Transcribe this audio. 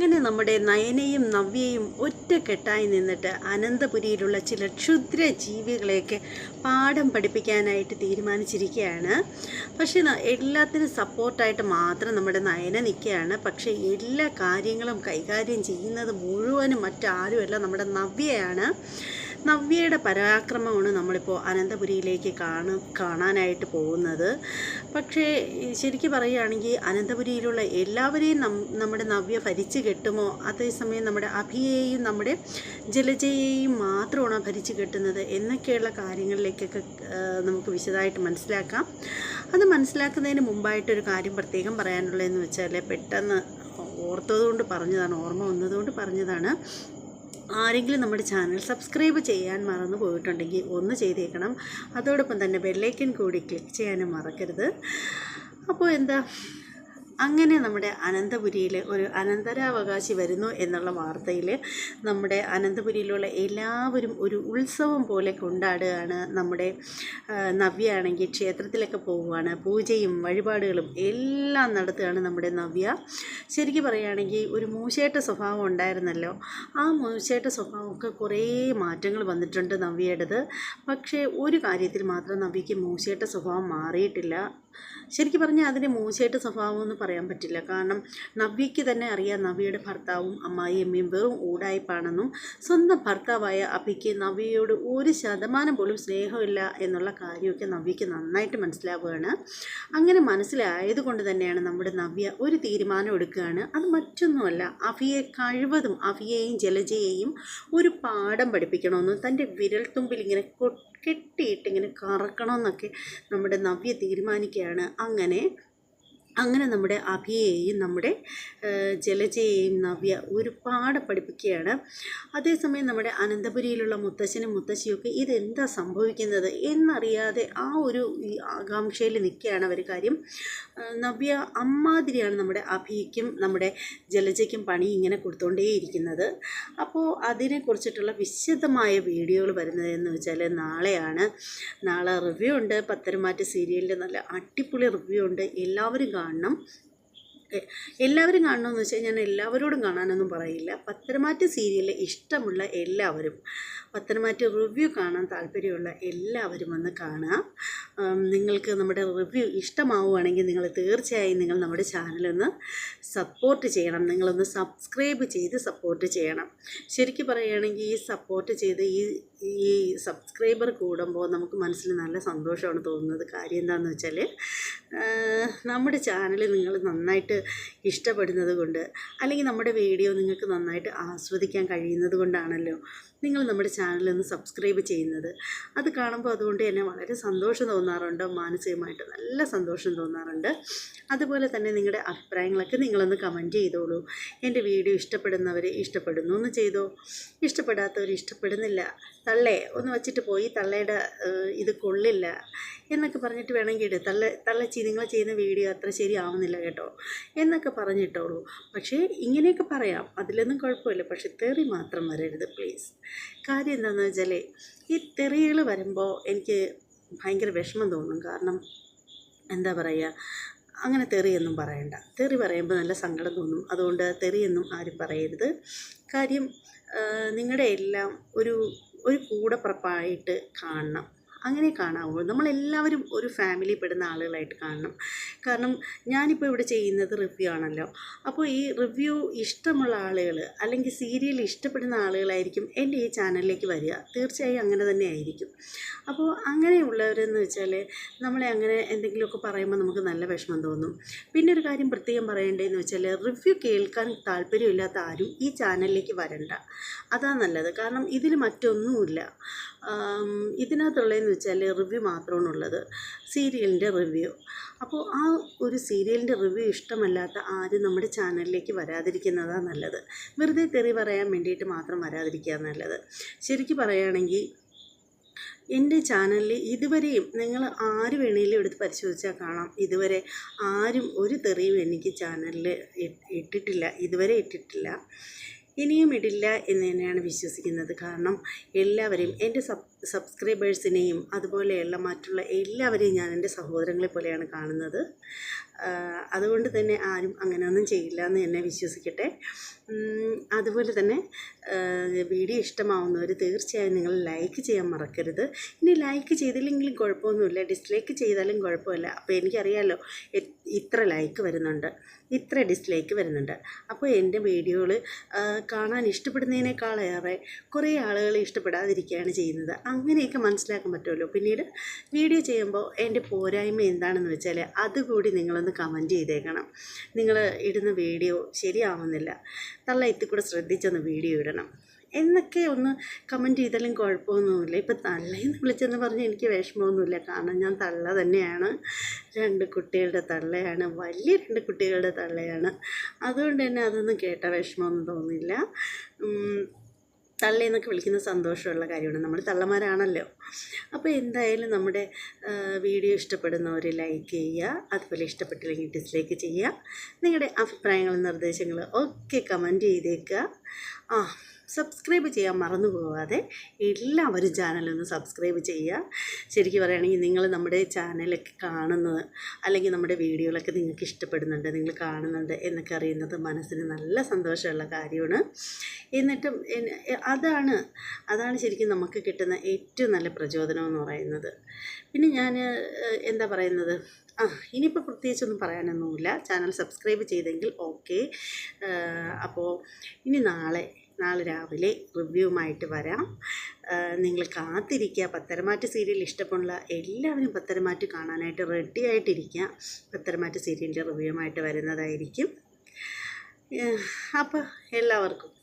അങ്ങനെ നമ്മുടെ നയനയും നവ്യയും ഒറ്റക്കെട്ടായി നിന്നിട്ട് അനന്തപുരിയിലുള്ള ചില ക്ഷുദ്ര ജീവികളെയൊക്കെ പാഠം പഠിപ്പിക്കാനായിട്ട് തീരുമാനിച്ചിരിക്കുകയാണ്. പക്ഷേ എല്ലാത്തിനും സപ്പോർട്ടായിട്ട് മാത്രം നമ്മുടെ നയന നിൽക്കുകയാണ്. പക്ഷേ എല്ലാ കാര്യങ്ങളും കൈകാര്യം ചെയ്യുന്നത് മുഴുവനും മറ്റാരുമല്ല നമ്മുടെ നവ്യയാണ്. നവ്യയുടെ പരാക്രമമാണ് നമ്മളിപ്പോൾ അനന്തപുരിയിലേക്ക് കാണു കാണാനായിട്ട് പോകുന്നത്. പക്ഷേ ശരിക്ക് പറയുകയാണെങ്കിൽ അനന്തപുരിയിലുള്ള എല്ലാവരെയും നമ്മുടെ നവ്യ ഭരിച്ചു കെട്ടുമോ? അതേസമയം നമ്മുടെ അഭിയെയും നമ്മുടെ ജലജയെയും മാത്രമാണ് ഭരിച്ചു കെട്ടുന്നത്? എന്നൊക്കെയുള്ള കാര്യങ്ങളിലേക്കൊക്കെ നമുക്ക് വിശദമായിട്ട് മനസ്സിലാക്കാം. അത് മനസ്സിലാക്കുന്നതിന് മുമ്പായിട്ടൊരു കാര്യം പ്രത്യേകം പറയാനുള്ളതെന്ന് വെച്ചാൽ പെട്ടെന്ന് ഓർത്തതുകൊണ്ട് പറഞ്ഞതാണ് ഓർമ്മ വന്നതുകൊണ്ട് പറഞ്ഞതാണ്. ആരെങ്കിലും നമ്മുടെ ചാനൽ സബ്സ്ക്രൈബ് ചെയ്യാൻ മറന്നു പോയിട്ടുണ്ടെങ്കിൽ ഒന്ന് ചെയ്തേക്കണം. അതോടൊപ്പം തന്നെ ബെല്ലൈക്കൻ കൂടി ക്ലിക്ക് ചെയ്യാനും മറക്കരുത്. അപ്പോൾ എന്താ? അങ്ങനെ നമ്മുടെ അനന്തപുരിയിലെ ഒരു അനന്തരാവകാശി വരുന്നു എന്നുള്ള വാർത്തയിൽ നമ്മുടെ അനന്തപുരിയിലുള്ള എല്ലാവരും ഒരു ഉത്സവം പോലെ കൊണ്ടാടുകയാണ് നമ്മുടെ നവ്യ ആണെങ്കിൽ ക്ഷേത്രത്തിലൊക്കെ പോവുകയാണ്. പൂജയും വഴിപാടുകളും എല്ലാം നടത്തുകയാണ് നമ്മുടെ നവ്യ. ശരിക്കും പറയുകയാണെങ്കിൽ ഒരു മൂശേട്ട സ്വഭാവം ഉണ്ടായിരുന്നല്ലോ. ആ മൂശേട്ട സ്വഭാവമൊക്കെ കുറേ മാറ്റങ്ങൾ വന്നിട്ടുണ്ട് നവ്യയുടേത്. പക്ഷേ ഒരു കാര്യത്തിൽ മാത്രം നവ്യയ്ക്ക് മൂശേട്ട സ്വഭാവം മാറിയിട്ടില്ല. ശരിക്കും പറഞ്ഞാൽ അതിന് മോശമായിട്ട് സ്വഭാവം എന്ന് പറയാൻ പറ്റില്ല. കാരണം നവ്യയ്ക്ക് തന്നെ അറിയാം നവ്യയുടെ ഭർത്താവും അമ്മായിയമ്മയും വെറും ഊടായ്പാണെന്നും സ്വന്തം ഭർത്താവായ അഭിക്ക് നവ്യയോട് ഒരു ശതമാനം പോലും സ്നേഹമില്ല എന്നുള്ള കാര്യമൊക്കെ നവ്യയ്ക്ക് നന്നായിട്ട് മനസ്സിലാവുകയാണ്. അങ്ങനെ മനസ്സിലായത് കൊണ്ട് തന്നെയാണ് നമ്മുടെ നവ്യ ഒരു തീരുമാനം എടുക്കുകയാണ്. അത് മറ്റൊന്നുമല്ല അഭിയെ കഴിവതും അഭിയെയും ജലജയെയും ഒരു പാഠം പഠിപ്പിക്കണമെന്നും തന്റെ വിരൽത്തുമ്പിൽ ഇങ്ങനെ കെട്ടിയിട്ട് ഇങ്ങനെ കറക്കണമെന്നൊക്കെ നമ്മുടെ നവ്യ തീരുമാനിക്കുകയാണ്. അങ്ങനെ അങ്ങനെ നമ്മുടെ അഭിയെയും നമ്മുടെ ജലജയെയും നവ്യ ഒരുപാട് പഠിപ്പിക്കുകയാണ്. അതേസമയം നമ്മുടെ അനന്തപുരിയിലുള്ള മുത്തശ്ശനും മുത്തശ്ശിയൊക്കെ ഇതെന്താ സംഭവിക്കുന്നത് എന്നറിയാതെ ആ ഒരു ആകാംക്ഷയിൽ നിൽക്കുകയാണ് അവർ കാര്യം. നവ്യ അമ്മാതിരിയാണ് നമ്മുടെ അഭിയ്ക്കും നമ്മുടെ ജലജയ്ക്കും പണി ഇങ്ങനെ കൊടുത്തുകൊണ്ടേയിരിക്കുന്നത് അപ്പോൾ അതിനെക്കുറിച്ചിട്ടുള്ള വിശദമായ വീഡിയോകൾ വരുന്നത് എന്ന് വെച്ചാൽ നാളെയാണ്. നാളെ റിവ്യൂ ഉണ്ട്. പത്തരമാറ്റ് സീരിയലിന്റെ നല്ല അടിപൊളി റിവ്യൂ ഉണ്ട്. എല്ലാവരും കാണണം. എല്ലാവരും കാണണമെന്ന് വെച്ചാൽ ഞാൻ എല്ലാവരോടും കാണാനൊന്നും പറയില്ല. പത്തനമാറ്റ സീരിയൽ ഇഷ്ടമുള്ള എല്ലാവരും പത്തനമാറ്റ റിവ്യൂ കാണാൻ താല്പര്യമുള്ള എല്ലാവരും വന്ന് കാണാം. നിങ്ങൾക്ക് നമ്മുടെ റിവ്യൂ ഇഷ്ടമാവുകയാണെങ്കിൽ നിങ്ങൾ തീർച്ചയായും നിങ്ങൾ നമ്മുടെ ചാനലൊന്ന് സപ്പോർട്ട് ചെയ്യണം. നിങ്ങളൊന്ന് സബ്സ്ക്രൈബ് ചെയ്ത് സപ്പോർട്ട് ചെയ്യണം. ശരിക്കും പറയുകയാണെങ്കിൽ ഈ സപ്പോർട്ട് ചെയ്ത് ഈ ഈ സബ്സ്ക്രൈബർ കൂടുമ്പോൾ നമുക്ക് മനസ്സിൽ നല്ല സന്തോഷമാണ് തോന്നുന്നത്. കാര്യം എന്താണെന്ന് വെച്ചാൽ നമ്മുടെ ചാനൽ നിങ്ങൾ നന്നായിട്ട് ഇഷ്ടപ്പെടുന്നത് കൊണ്ട് അല്ലെങ്കിൽ നമ്മുടെ വീഡിയോ നിങ്ങൾക്ക് നന്നായിട്ട് ആസ്വദിക്കാൻ കഴിയുന്നത് കൊണ്ടാണല്ലോ. നിങ്ങൾ നമ്മുടെ ചാനലൊന്ന് സബ്സ്ക്രൈബ് ചെയ്യുന്നത്. അത് കാണുമ്പോൾ അതുകൊണ്ട് തന്നെ വളരെ സന്തോഷം തോന്നാറുണ്ട്. മാനസികമായിട്ട് നല്ല സന്തോഷം തോന്നാറുണ്ട്. അതുപോലെ തന്നെ നിങ്ങളുടെ അഭിപ്രായങ്ങളൊക്കെ നിങ്ങളൊന്ന് കമന്റ് ചെയ്തോളൂ. എന്റെ വീഡിയോ ഇഷ്ടപ്പെടുന്നവർ ഇഷ്ടപ്പെടുന്നു എന്ന് ചെയ്തോ? ഇഷ്ടപ്പെടാത്തവർ ഇഷ്ടപ്പെടുന്നില്ല. തള്ളേ ഒന്ന് വച്ചിട്ട് പോയി തള്ളയുടെ ഇത് കൊള്ളില്ല എന്നൊക്കെ പറഞ്ഞിട്ട് വേണമെങ്കിൽ ഇട്. തള്ള തള്ളച്ചി നിങ്ങൾ ചെയ്യുന്ന വീഡിയോ അത്ര ശരിയാവുന്നില്ല കേട്ടോ എന്നൊക്കെ പറഞ്ഞിട്ടോളൂ. പക്ഷേ ഇങ്ങനെയൊക്കെ പറയാം. അതിലൊന്നും കുഴപ്പമില്ല. പക്ഷേ തെറി മാത്രം വരരുത് പ്ലീസ് കാര്യം എന്താണെന്ന് വെച്ചാൽ ഈ തെറികൾ വരുമ്പോൾ എനിക്ക് ഭയങ്കര വിഷമം തോന്നും. കാരണം എന്താ പറയുക അങ്ങനെ തെറിയൊന്നും പറയണ്ട. തെറി പറയുമ്പോൾ നല്ല സങ്കടം തോന്നും. അതുകൊണ്ട് തെറിയൊന്നും ആരും പറയരുത്. കാര്യം നിങ്ങളുടെ എല്ലാം ഒരു ഒരു കൂടപ്പുറപ്പായിട്ട് കാണണം. അങ്ങനെ കാണാവൂ നമ്മളെല്ലാവരും ഒരു ഫാമിലി പെടുന്ന ആളുകളായിട്ട് കാണണം. കാരണം ഞാനിപ്പോൾ ഇവിടെ ചെയ്യുന്നത് റിവ്യൂ ആണല്ലോ. അപ്പോൾ ഈ റിവ്യൂ ഇഷ്ടമുള്ള ആളുകൾ അല്ലെങ്കിൽ സീരിയൽ ഇഷ്ടപ്പെടുന്ന ആളുകളായിരിക്കും എന്റെ ഈ ചാനലിലേക്ക് വരിക. തീർച്ചയായും അങ്ങനെ തന്നെ ആയിരിക്കും. അപ്പോൾ അങ്ങനെയുള്ളവരെന്ന് വെച്ചാൽ നമ്മളെ അങ്ങനെ എന്തെങ്കിലുമൊക്കെ പറയുമ്പോൾ നമുക്ക് നല്ല വിഷമം തോന്നും. പിന്നെ ഒരു കാര്യം പ്രത്യേകം പറയേണ്ടതെന്ന് വെച്ചാൽ റിവ്യൂ കേൾക്കാൻ താല്പര്യമില്ലാത്ത ആരും ഈ ചാനലിലേക്ക് വരണ്ട. അതാണ് നല്ലത്. കാരണം ഇതിൽ മറ്റൊന്നുമില്ല. ഇതിനകത്തുള്ളതെന്ന് വെച്ചാൽ റിവ്യൂ മാത്രമാണ് ഉള്ളത് സീരിയലിന്റെ റിവ്യൂ. അപ്പോൾ ആ ഒരു സീരിയലിന്റെ റിവ്യൂ ഇഷ്ടമല്ലാത്ത ആരും നമ്മുടെ ചാനലിലേക്ക് വരാതിരിക്കുന്നതാണ് നല്ലത്. വെറുതെ തെറി പറയാൻ വേണ്ടിയിട്ട് മാത്രം വരാതിരിക്കുക നല്ലത്. ശരിക്കും പറയുകയാണെങ്കിൽ എന്റെ ചാനലിൽ ഇതുവരെയും നിങ്ങൾ ആര് വേണേലും എടുത്ത് പരിശോധിച്ചാൽ കാണാം. ഇതുവരെ ആരും ഒരു തെറിയും എനിക്ക് ചാനലിൽ ഇട്ടിട്ടില്ല. ഇതുവരെ ഇട്ടിട്ടില്ല. ഇനിയും ഇടില്ല എന്ന് തന്നെയാണ് വിശ്വസിക്കുന്നത്. കാരണം എല്ലാവരെയും എന്റെ സബ് സബ്സ്ക്രൈബേഴ്സിനെയും അതുപോലെയുള്ള മറ്റുള്ള എല്ലാവരെയും ഞാൻ എന്റെ സഹോദരങ്ങളെ പോലെയാണ് കാണുന്നത്. അതുകൊണ്ട് തന്നെ ആരും അങ്ങനെയൊന്നും ചെയ്യില്ല എന്ന് എന്നെ വിശ്വസിക്കട്ടെ. അതുപോലെ തന്നെ വീഡിയോ ഇഷ്ടമാവുന്നവർ തീർച്ചയായും നിങ്ങൾ ലൈക്ക് ചെയ്യാൻ മറക്കരുത്. ഇനി ലൈക്ക് ചെയ്തില്ലെങ്കിലും കുഴപ്പമൊന്നുമില്ല. ഡിസ്ലൈക്ക് ചെയ്താലും കുഴപ്പമില്ല. അപ്പോൾ എനിക്കറിയാമല്ലോ ഇത്ര ലൈക്ക് വരുന്നുണ്ട്. ഇത്ര ഡിസ്ലൈക്ക് വരുന്നുണ്ട്. അപ്പോൾ എന്റെ വീഡിയോകൾ കാണാൻ ഇഷ്ടപ്പെടുന്നതിനേക്കാളേറെ കുറേ ആളുകൾ ഇഷ്ടപ്പെടാതിരിക്കുകയാണ് ചെയ്യുന്നത്. അങ്ങനെയൊക്കെ മനസ്സിലാക്കാൻ പറ്റുമല്ലോ. പിന്നീട് വീഡിയോ ചെയ്യുമ്പോൾ എന്റെ പോരായ്മ എന്താണെന്ന് വെച്ചാൽ അതുകൂടി നിങ്ങളൊന്ന് കമന്റ് ചെയ്തേക്കണം. നിങ്ങൾ ഇടുന്ന വീഡിയോ ശരിയാവുന്നില്ല. തള്ള എത്തിക്കൂടെ ശ്രദ്ധിച്ചൊന്ന് വീഡിയോ ഇടണം. എന്നൊക്കെ ഒന്ന് കമന്റ് ചെയ്താലും കുഴപ്പമൊന്നുമില്ല. ഇപ്പം തള്ളയെന്ന് വിളിച്ചെന്ന് പറഞ്ഞ് എനിക്ക് വിഷമമൊന്നുമില്ല. കാരണം ഞാൻ തള്ള തന്നെയാണ്. രണ്ട് കുട്ടികളുടെ തള്ളയാണ്. വലിയ രണ്ട് കുട്ടികളുടെ തള്ളയാണ്. അതുകൊണ്ട് തന്നെ അതൊന്നും കേട്ട വിഷമമൊന്നും തോന്നില്ല. ഉം, തള്ളയെന്നൊക്കെ വിളിക്കുന്ന സന്തോഷമുള്ള കാര്യമാണ്. നമ്മൾ തള്ളമാരാണല്ലോ. അപ്പോൾ എന്തായാലും നമ്മുടെ വീഡിയോ ഇഷ്ടപ്പെടുന്നവർ ലൈക്ക് ചെയ്യുക. അതുപോലെ ഇഷ്ടപ്പെട്ടില്ലെങ്കിൽ ഡിസ്ലൈക്ക് ചെയ്യുക. നിങ്ങളുടെ അഭിപ്രായങ്ങളും നിർദ്ദേശങ്ങളും ഒക്കെ കമന്റ് ചെയ്തേക്കുക. ആ സബ്സ്ക്രൈബ് ചെയ്യാൻ മറന്നു പോകാതെ എല്ലാവരും ചാനലൊന്ന് സബ്സ്ക്രൈബ് ചെയ്യുക. ശരിക്കും പറയുകയാണെങ്കിൽ നിങ്ങൾ നമ്മുടെ ചാനലൊക്കെ കാണുന്നത് അല്ലെങ്കിൽ നമ്മുടെ വീഡിയോകളൊക്കെ നിങ്ങൾക്ക് ഇഷ്ടപ്പെടുന്നുണ്ട് നിങ്ങൾ കാണുന്നുണ്ട് എന്നൊക്കെ അറിയുന്നത് മനസ്സിന് നല്ല സന്തോഷമുള്ള കാര്യമാണ്. എന്നിട്ടും അതാണ് അതാണ് ശരിക്കും നമുക്ക് കിട്ടുന്ന ഏറ്റവും നല്ല പ്രചോദനം എന്ന് പറയുന്നത്. പിന്നെ ഞാൻ എന്താ പറയുന്നത്? ആ ഇനിയിപ്പോൾ പ്രത്യേകിച്ചൊന്നും പറയാനൊന്നുമില്ല. ചാനൽ സബ്സ്ക്രൈബ് ചെയ്തെങ്കിൽ ഓക്കെ. അപ്പോൾ ഇനി നാളെ നാളെ രാവിലെ റിവ്യൂവുമായിട്ട് വരാം. നിങ്ങൾ കാത്തിരിക്കുക. പത്തരമാറ്റ് സീരിയൽ ഇഷ്ടപ്പെടുന്ന എല്ലാവരും പത്തരമാറ്റ് കാണാനായിട്ട് റെഡി ആയിട്ടിരിക്കുക. പത്തരമാറ്റ് സീരിയലിന്റെ റിവ്യൂവുമായിട്ട് വരുന്നതായിരിക്കും. അപ്പോൾ എല്ലാവർക്കും